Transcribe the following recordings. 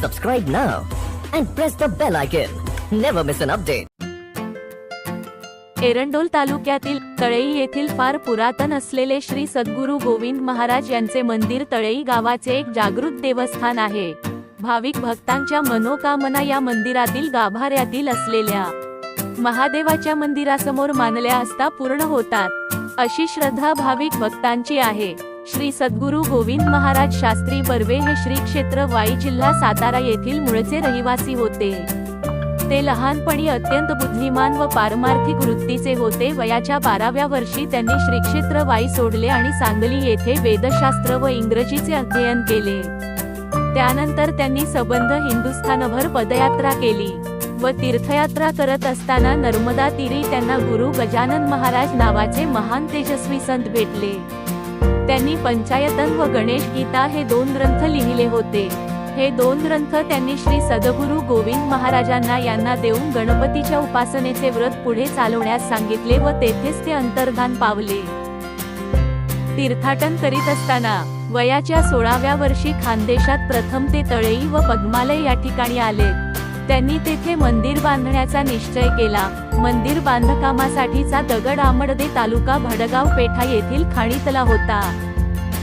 Subscribe now and press the bell icon. Never miss an update. Erandol तालुक्यातील तळई येथील फार पुरातन असलेले श्री सद्गुरू गोविंद महाराज यांचे मंदिर तळई गावाचे एक जागृत देवस्थान आहे भाविक भक्तांच्या मनोकामना या मंदिरातील गाभाऱ्यातील असलेल्या महादेवाच्या मंदिरासमोर मानल्या असता पूर्ण होतात अशी श्रद्धा भाविक भक्तांची आहे श्री सद्गुरू गोविंद महाराज शास्त्री बर्वे हे श्री क्षेत्र वाई जिल्हा सातारा येथील मूळचे रहिवासी होते. ते लहानपणी अत्यंत बुद्धिमान व पारमार्थिक वृत्तीचे होते. वयाच्या बाराव्या वर्षी त्यांनी श्री क्षेत्र वाई सोडले आणि सांगली येथे वेदशास्त्र व इंग्रजीचे अध्ययन केले. त्यानंतर त्यांनी सबंध हिंदुस्थानभर पदयात्रा केली व तीर्थयात्रा करत असताना नर्मदा तीरी त्यांना गुरु गजानन महाराज नावाचे महान तेजस्वी संत भेटले. त्यांनी पंचायतन व गणेश गीता हे दोन ग्रंथ लिहिले होते. हे दोन ग्रंथ त्यांनी श्री सदगुरु गोविंद महाराजांना यांना देऊन गणपतीच्या उपासनेचे व्रत पुढे चालवण्यास सांगितले व तेथेच ते अंतर्धान पावले. तीर्थाटन करीत असताना वयाच्या सोळाव्या वर्षी खानदेशात प्रथम ते तळेई व पद्मालय या ठिकाणी आले. त्यांनी तेथे मंदिर बांधण्याचा निश्चय केला. मंदिर बांधकामासाठीचा दगड आमडदे तालुका भडगाव पेठा येथील खाणीतला होता.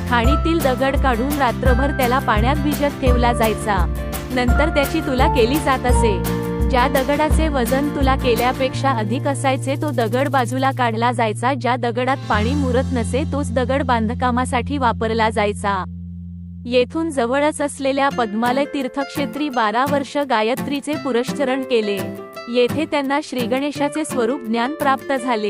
खाणीतील दगड काढून रात्रभर त्याला पाण्यात भिजत ठेवला जायचा. नंतर त्याची तुला केली जात असे. ज्या दगडाचे वजन तुला केल्यापेक्षा अधिक असायचे तो दगड बाजूला काढला जायचा. ज्या दगडात पाणी मुरत नसे तोच दगड बांधकामासाठी वापरला जायचा. येथून जवळच असलेल्या पद्मालय तीर्थक्षेत्री बारा वर्ष गायत्रीचे पुरश्चरण केले. येथे त्यांना श्रीगणेशाचे स्वरूप ज्ञान प्राप्त झाले.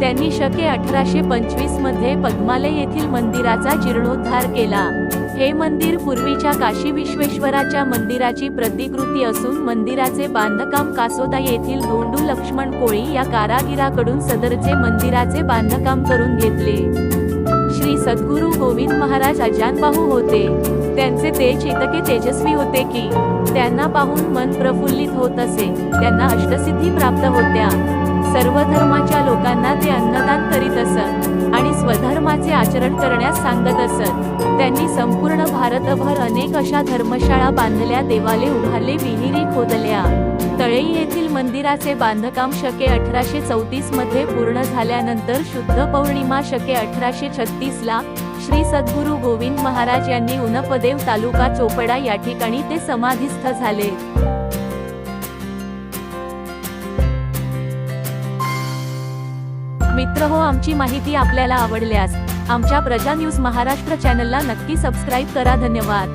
त्यांनी शके अठराशे पंचवीसमध्ये पद्मालय येथील मंदिराचा जीर्णोद्धार केला. हे मंदिर पूर्वीच्या काशी विश्वेश्वराच्या मंदिराची प्रतिकृती असून मंदिराचे बांधकाम कासोदा येथील धोंडू लक्ष्मण कोळी या कारागिराकडून सदरचे मंदिराचे बांधकाम करून घेतले. श्री सद्गुरू गोविंद महाराज अजानबाहू होते. त्यांचे तेज इतके तेजस्वी होते की त्यांना पाहून मन प्रफुल्लित होत असे. त्यांना अष्टसिद्धी प्राप्त होत्या. सर्व धर्माच्या लोकांना ते अन्नदान करीत असत आणि स्वधर्माचे आचरण करण्यास सांगत असत. त्यांनी संपूर्ण भारतभर अनेक अशा धर्मशाळा बांधल्या देवाले उभारले विहिरी खोदल्या. तळई येथील मंदिराचे बांधकाम शके अठराशे चौतीसमध्ये पूर्ण झाल्यानंतर शुद्ध पौर्णिमा शके अठराशे छत्तीस ला श्री सद्गुरू गोविंद महाराज यांनी उनपदेव तालुका चोपडा या ठिकाणी ते समाधिस्थ झाले. मित्र हो आमची माहिती आपल्याला आवडल्यास आमच्या प्रजा न्यूज महाराष्ट्र चॅनलला नक्की सबस्क्राईब करा. धन्यवाद.